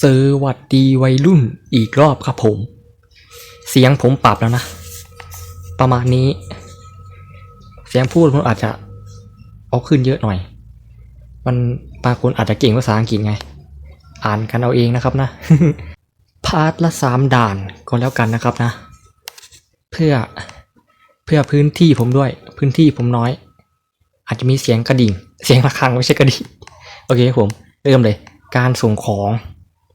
สวัสดีวัยรุ่นอีกรอบครับผม เสียงผมปรับแล้วนะ ประมาณนี้ เสียงพูดผมอาจจะเอาขึ้นเยอะหน่อย มันบางคนอาจจะเก่งภาษาอังกฤษไง อ่านกันเอาเองนะครับนะ พาร์ทละสามด่านก็แล้วกันนะครับนะ เพื่อเพื่อพื้นที่ผมด้วย พื้นที่ผมน้อย อาจจะมีเสียงกระดิ่ง เสียงระฆังไม่ใช่กระดิ่ง โอเคผม เริ่มเลย การส่งของ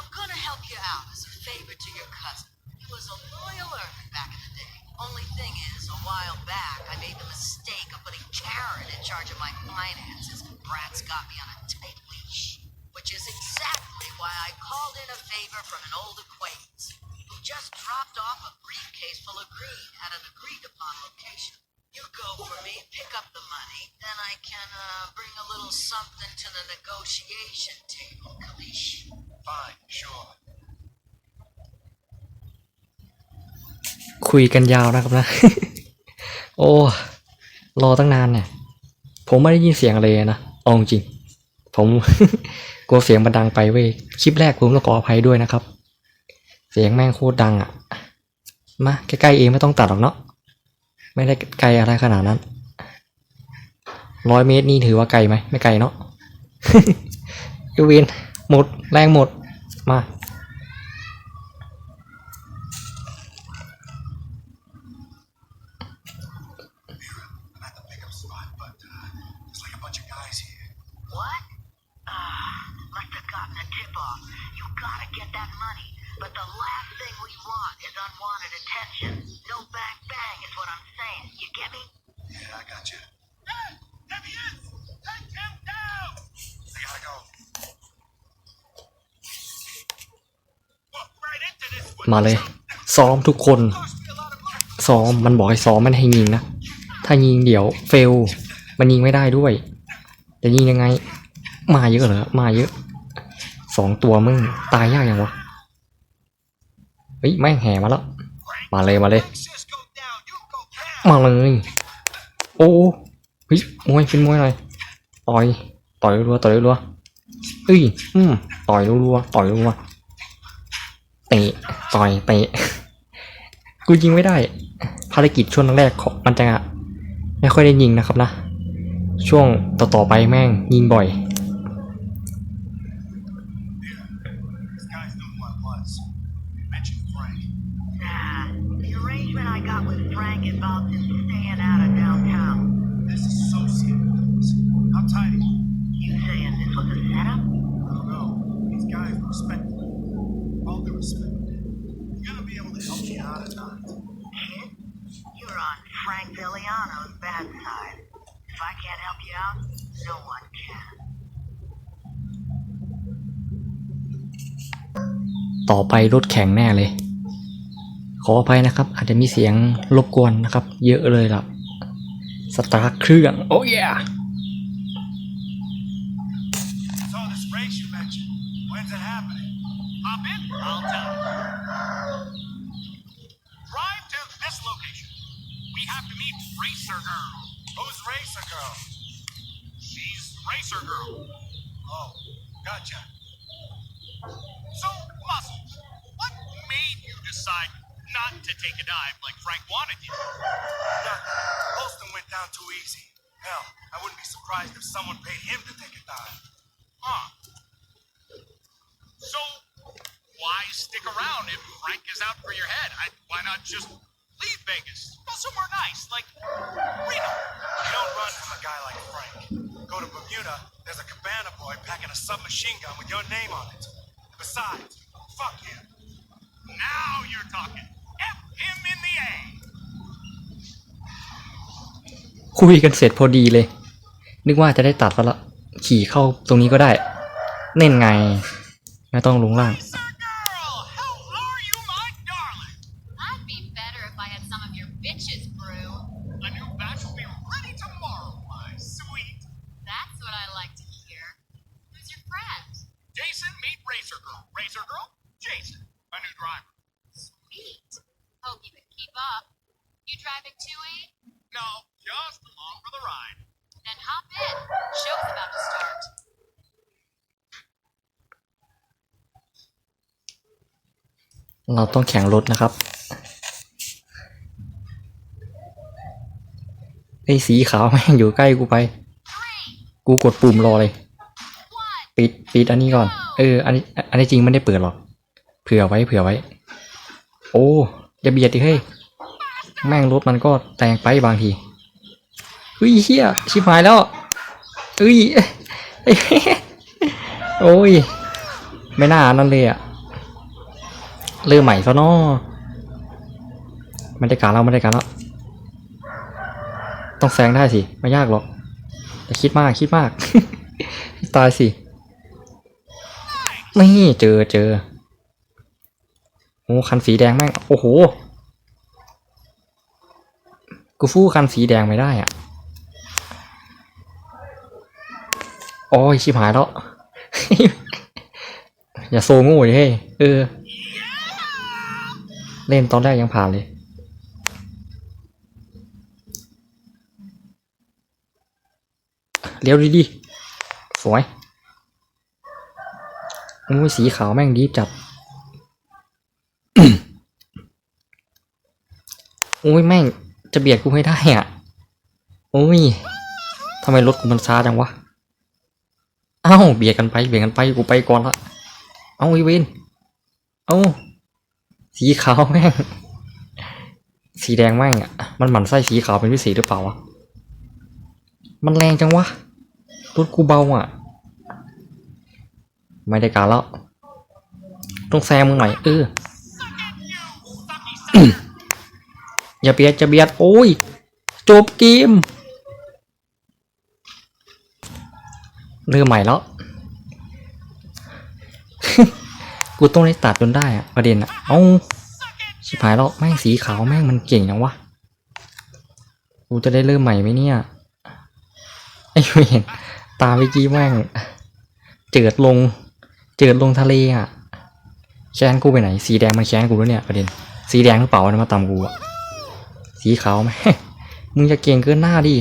I'm gonna help you out as a favor to your cousin. He was a loyal Irvin back in the day. Only thing is, a while back, I made the mistake of putting Karen in charge of my finances. Brat's got me on a tight leash. Which is exactly why I called in a favor from an old acquaintance who just dropped off a briefcase full of green at an agreed upon location. You go for me, pick up the money, then I can uh, bring a little something to the negotiation table, Kalish. คุยกันยาวนะครับนะ โอ้ รอตั้งนานเนี่ย ผมไม่ได้ยินเสียงเลยนะเอาจริง ผม กลัวเสียงมันดังไปเว้ย คลิปแรกผมต้องขออภัยด้วยนะครับ เสียงแม่งโคตรดังอะ่ะ มาใกล้ๆเองไม่ต้องตัดหรอกเนาะ ไม่ได้ไกลอะไรขนาดนั้น ร้อยเมตรนี่ถือว่าไกลไหม ไม่ไกลเนาะเอเวน หมด แรงหมด มา มาเลย ซ้อมทุกคน ซ้อมมันบอกให้ซ้อมมันให้ยิงนะ ถ้ายิงเดี๋ยวเฟล มันยิงไม่ได้ด้วย จะยิงยังไง มาเยอะเหรอ มาเยอะ สองตัวมึง ตายยากยังวะ เฮ้ยแม่งแห่มาแล้ว มาเลยมาเลย มาเลย โอ้เฮ้ยมวยเป็นมวยหน่อยต่อย ต่อยรัวต่อยรัวเอ้ย อืม ต่อยรัวต่อยรัว เตะต่อยเตะกูยิงไม่ได้ ภารกิจช่วงแรกของมันจะไม่ค่อยได้ยิงนะครับนะ ช่วงต่อๆไปแม่งยิงบ่อย All the respect. You're gonna be able to help me out or not? Kid, you're on Frank Villiano's bad side. If I can't help you out, no one can. ต่อไปรถแข่งแน่เลย ขออภัยนะครับ อาจจะมีเสียงรบกวนนะครับ เยอะเลยล่ะ สตาร์ทเครื่อง โอ้ย So this race you mentioned, when's it happening? Hop in, I'll tell you. Drive to this location. We have to meet Racer Girl. Who's Racer Girl? She's Racer Girl. Oh, gotcha. So, Muscles, what made you decide not to take a dive like Frank wanted you? Nothing. Holston went down too easy. Hell, I wouldn't be surprised if someone paid him to take a dive. Huh. So, why stick around if Frank is out for your head? I, why not just leave Vegas? Go somewhere nice, like Reno. You don't run from a guy like Frank. Go to Bermuda, there's a cabana boy packing a submachine gun with your name on it. Besides, fuck him. Now you're talking. F him in the A. คุยกันเสร็จพอดีเลย นึกว่าจะได้ตัดแล้วละ ขี่เข้าตรงนี้ก็ได้ เน่นไง ไม่ต้องลงล่าง racer girl, Jason, a new driver. Sweet. Hope you can keep up. You driving too, E? No, just along for the ride. Then hop in. Show's about to start. เราต้องแข่งรถนะครับ ไอ้สีขาวแม่งอยู่ใกล้กูไป Three, กูกดปุ่มรอเลย one. ปิดอันนี้ก่อน เออ อันนี้ อันนี้จริงไม่ได้เปิดหรอก เผื่อไว้ เผื่อไว้ โอ้อย่าเบียดดิเฮ้ย แม่งรถมันก็แรงไปบางทีเฮ้ยเฮียชิบหายแล้วเฮ้ย โอ้ย ไม่น่านั่นเลยอะเริ่มใหม่ซะเนาะไม่ได้การแล้วไม่ได้การแล้ว ต้องแซงได้สิ ไม่ยากหรอกอย่คิดมากคิดมาก ตายสิ นี่เจอเจอโอ้คันสีแดงแม่ง โอ้โห กูฟู้คันสีแดงไม่ได้อะโอ้ยชิบหายแล้ว อย่าโซงูดิเฮ้ยเออ เล่นตอนแรกยังผ่านเลยเลี้ยวดีๆสวย โอ้ยสีขาวแม่งดีจัดโอ้ยแม่งจะเบียดกูให้ได้อะโอ้ยทำไมรถกูมันช้าจังวะเอ้าเบียดกันไปเบียดกันไปกูไปก่อนละเอาอีเวนเอาสีขาวแม่งสีแดงแม่งอะมันหมั่นไส้สีขาวเป็นพิเศษหรือเปล่าวะมันแรงจังวะรถกูเบาอะ ไม่ได้การแล้วต้องแซงมึงหน่อยเอออย่าเบียดจะเบียดโอ้ยจบเกมเริ่มใหม่แล้ว กูต้องได้ตัดจนได้อะประเด็นอะเอ้าชิบหายแล้วแม่งสีขาวแม่งมันเก่งจังวะกูจะได้เริ่มใหม่ไหมเนี่ยไอ้เห็นตาเมื่อกี้แม่งเจิดลง เจิดลงทะเลอะแค้นกูไปไหน สีแดงมันแค้นกูแล้วเนี่ยประเด็น สีแดงหรือเปล่าวะนมาตามกูอะ สีขาวไหมมึงจะเก่งเกินหน้าดิ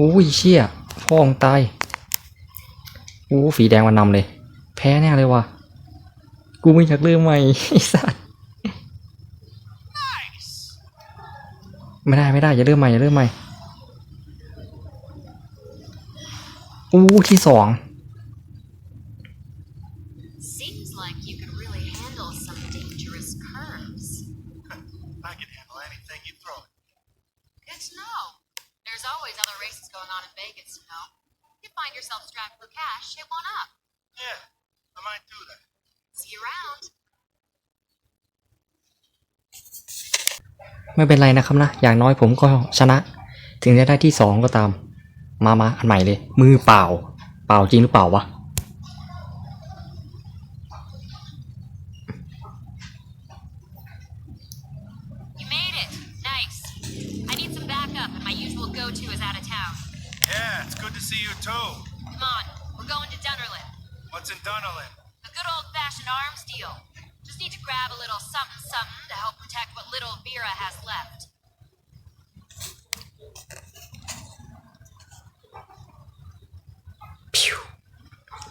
อุ้ยเชี่ยพ่องตายอู้สีแดงมันนำเลย แพ้แน่เลยว่ะ กูไม่อยากเริ่มใหม่ไอ้สัส Nice. ไม่ได้ไม่ได้อย่าเริ่มใหม่อย่าเริ่มใหม่อู้ที่สอง yourself strapped for cash, hit one up. Yeah, I might do that. See you around. ไม่เป็นไรนะครับนะ อย่างน้อยผมก็ชนะ ถึงจะได้ที่สองก็ตาม มามาอันใหม่เลย มือเปล่า เปล่าจริงหรือเปล่าวะ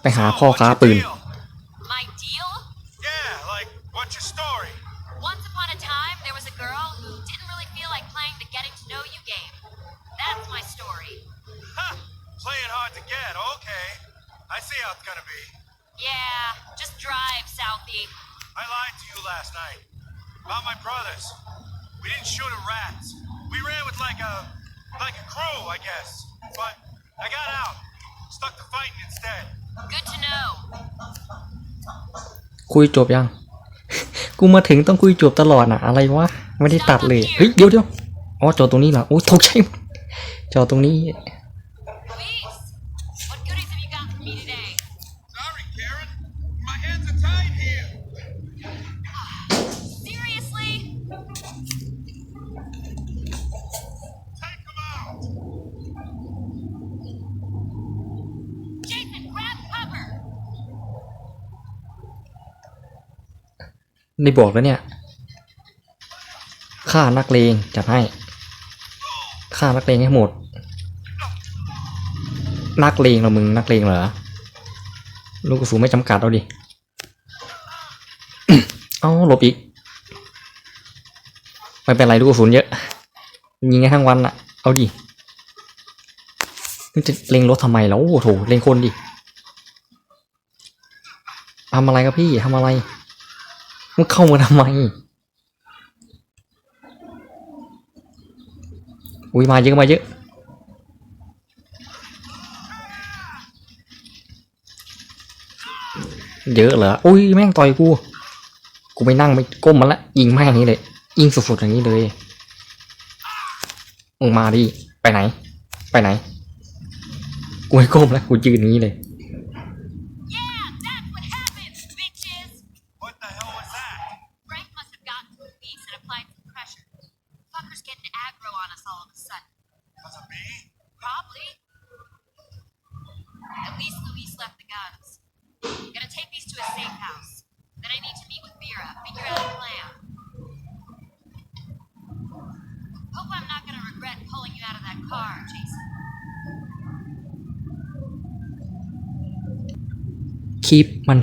ไปหาพ่อค้าปืน คุยจบยัง กูมาถึงต้องคุยจบตลอดนะอะไรวะ ไม่ได้ตัดเลย เฮ้ย เดี๋ยวเดี๋ยวอ๋อจอตรงนี้เหรอโอ้ยตกใจจอตรงนี้ ได้บอกแล้วเนี่ยฆ่านักเลงจัดให้ฆ่านักเลงให้หมด นักเลงเหรอมึงนักเลงเหรอลูกกระสุนไม่จำกัดเอาดิเอาหลบอีกไม่เป็นไรลูกกระสุนเยอะยิงให้ทั้งวันอะเอาดิจะเล็งรถทำไมแล้วโอ้โถเล็งคนดิทำอะไรครับพี่ทำอะไร มึงเข้ามาทำไม อุ้ยมาเยอะมาเยอะ เยอะเหรอ อุ้ยแม่งต่อยกู กูไม่นั่งไม่ก้มมันละยิงแม่งนี้เลย ยิงสุดๆอย่างนี้เลย มึงมาดิ ไปไหน ไปไหน กูไม่ก้มแล้วกูยืนนี้เลย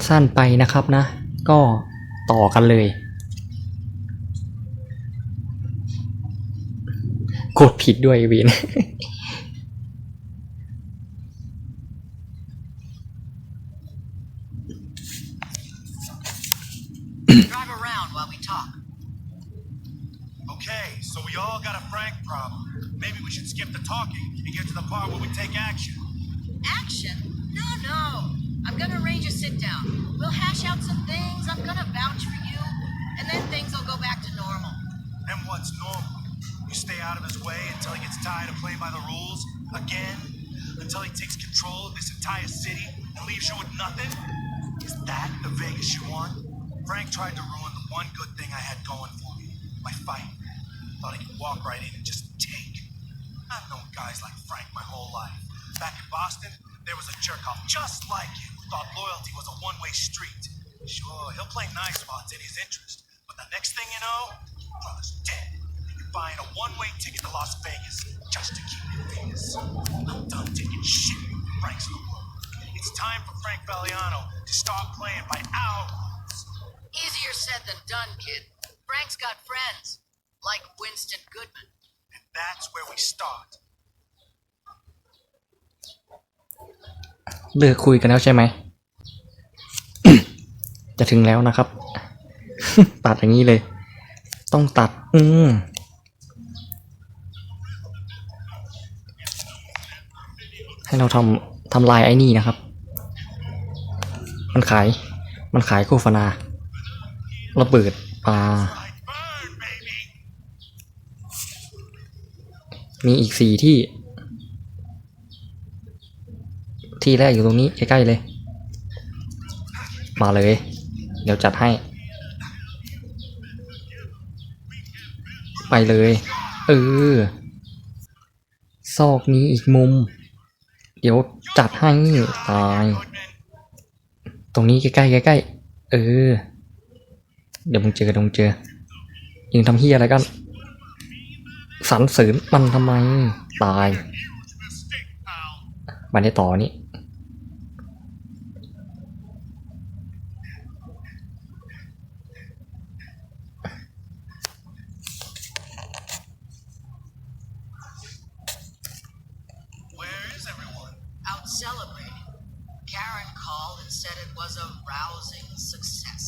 สั้นไปนะครับนะ ก็ต่อกันเลย กดผิดด้วยวิน Drive around while we talk. Okay, so we all got a Frank problem. Maybe we should skip the talking and get to the part where we take action. Action? No, no. I'm gonna arrange a sit down. We'll hash out some things. I'm gonna vouch for you. And then things will go back to normal. And what's normal? You stay out of his way until he gets tired of playing by the rules? Again? Until he takes control of this entire city and leaves you with nothing? Is that the Vegas you want? Frank tried to ruin the one good thing I had going for me my fight. Thought he could walk right in and just take. I've known guys like Frank my whole life. Back in Boston, there was a jerk off just like who thought loyalty was a one way street. Sure, he'll play nice it's in his interest, but the next thing you know, brother's dead. And you're buying a one way ticket to Las Vegas just to keep it famous. I'm done taking shit from Frank's the world. It's time for Frank Valiano to start playing by our rules. Easier said than done, kid. Frank's got friends. Like Winston Goodman. And that's where we start. เลิกคุยกันแล้วใช่ไหม จะถึงแล้วนะครับ ตัดอย่างนี้เลย ต้องตัด อืมให้เราทำทำลายไอ้นี่นะครับ มันขาย มันขายโฆษณาระเบิดปลา มีอีกสี่ที่ ที่แรกอยู่ตรงนี้ใกล้ๆเลย มาเลย เดี๋ยวจัดให้ ไปเลย เออ ซอกนี้อีกมุม เดี๋ยวจัดให้ตาย ตรงนี้ใกล้ๆใกล้ๆเออ เดี๋ยวมึงเจอเดี๋ยวมึงเจอยิงทำเฮียอะไรกันสรรเสริญมันทำไม ตายมาได้ต่อนี่ Where is everyone? Out celebrating. Karen called and said it was a rousing success.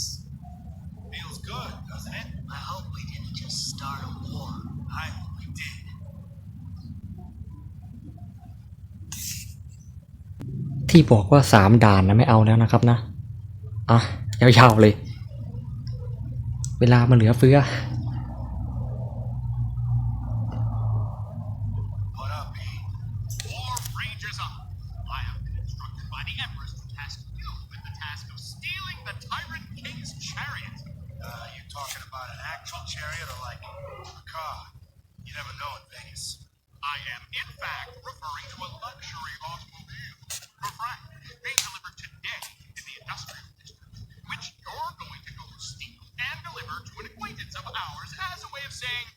Feels good, doesn't it? I hope we didn't just start a war. I hope we did. ที่บอกว่าสามด่านนะไม่เอาแล้วนะครับนะ อะ ยาวๆเลย เวลามันเหลือเฟือ chariot or like a car? You never know in Vegas. I am, in fact, referring to a luxury automobile. For Frank, being delivered today in the industrial district, which you're going to go steal and deliver of ours as a way of saying,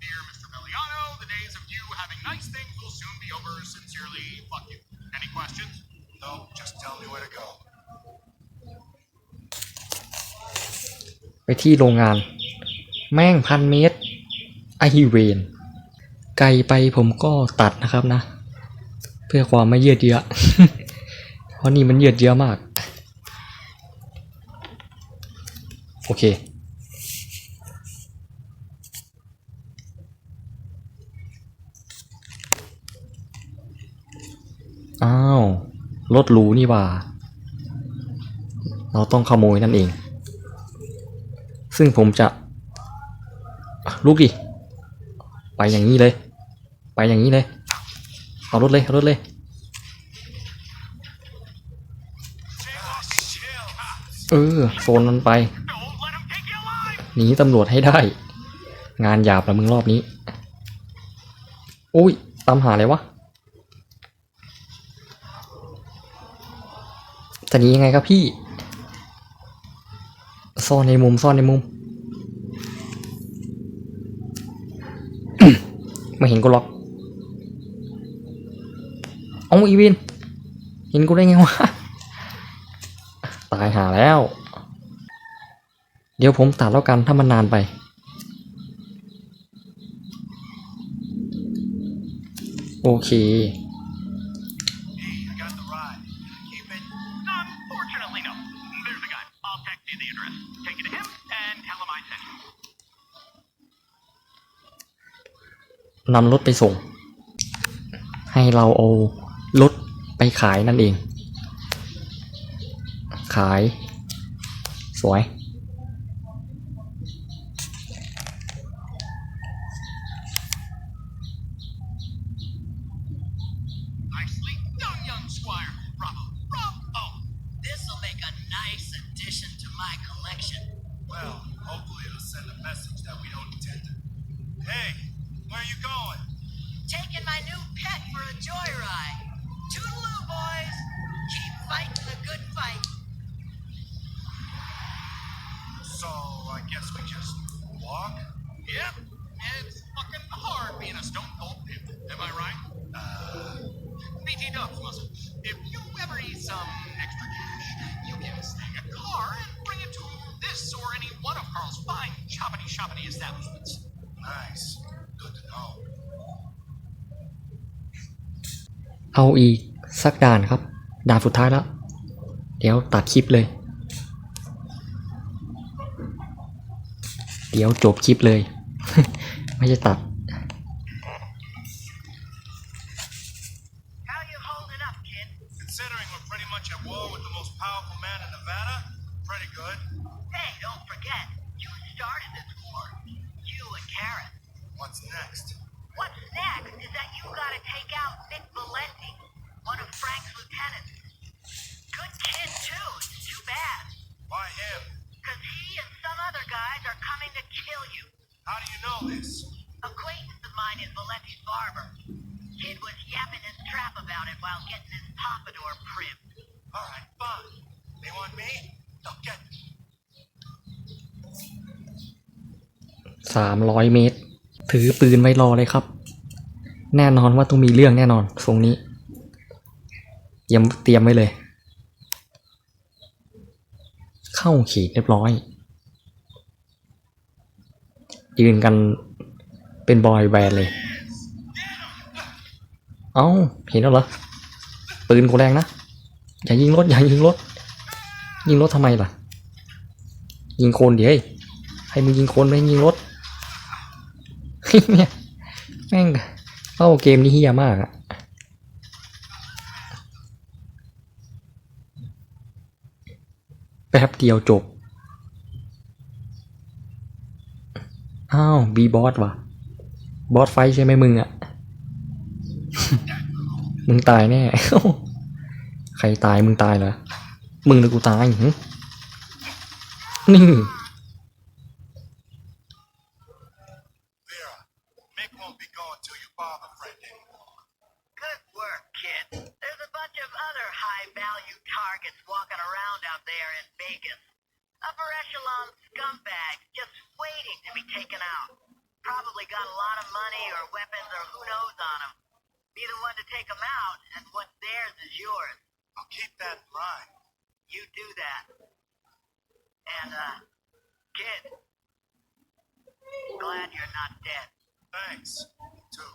Dear Mr. Belliano, the days of you having nice things will soon be over. Sincerely, fuck you. Any questions? No, just tell me where to go. ไปที่โรงงาน แม่งพันเมตรไอเวนไกลไปผมก็ตัดนะครับนะ เพื่อความไม่เยืดเยื้อเพราะนี่มันเยืดเยื้อมาก โอเค อ้าวรถหรูนี่ว่า เราต้องขโมยนั่นเอง ซึ่งผมจะ ลุกดิ ไปอย่างนี้เลย ไปอย่างนี้เลย เอารถเลยเอารถเลย เออโซนมันไป หนีตำรวจให้ได้ งานหยาบละมึงรอบนี้ อุ้ย ตามหาอะไรวะ จะหนียังไงครับพี่ ซ่อนในมุมซ่อนในมุม ไม่เห็นกูหรอก เอาอีวิน เห็นกูได้ไงวะ ตายหาแล้ว เดี๋ยวผมตัดแล้วกันถ้ามันนานไป โอเค นำรถไปส่ง ให้เราเอารถไปขายนั่นเอง ขาย สวย เอาอีกสักด่านครับ ด่านสุดท้ายแล้ว เดี๋ยวตัดคลิปเลย เดี๋ยวจบคลิปเลย ไม่ใช่ตัด สามร้อยเมตร ถือปืนไว้รอเลยครับ แน่นอนว่าต้องมีเรื่องแน่นอนทรงนี้เตรียมเตรียมไว้เลย เข้าขีดเรียบร้อย ยืนกันเป็นบอยแบนด์เลย เอ้า เห็นแล้วเหรอ ปืนกูแรงนะ อย่ายิงรถ อย่ายิงรถ ยิงรถทำไมล่ะ ยิงคนเดี๋ยวให้มึงยิงคนไม่ยิงรถเนี่ยแม่งเข้าเกมนี้เฮียมากอะแป๊บเดียวจบ อ้าวบีบอสว่ะ บอสไฟใช่ไหมมึงอะมึงตายแน่ ใครตายมึงตายเหรอ มึงหรือกูตายหึนี่ Vera, Mick won't be going to your barber friend anymore. Good work, kid. There's a bunch of other high value targets walking around out there in Vegas. Upper echelon scumbags just waiting to be taken out. Probably got a lot of money or weapons or who knows on them. Be the one to take them out, and what's theirs is yours. I'll keep that in mind. You do that. And, uh, kid, glad you're not dead. Thanks. You too.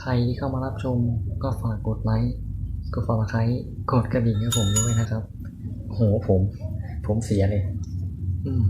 ใครที่เข้ามารับชมก็ฝากกดไลค์กดฟอลไครกดกระดิ่งให้ผมด้วยนะครับ โหผม ผมเสียเลย อืม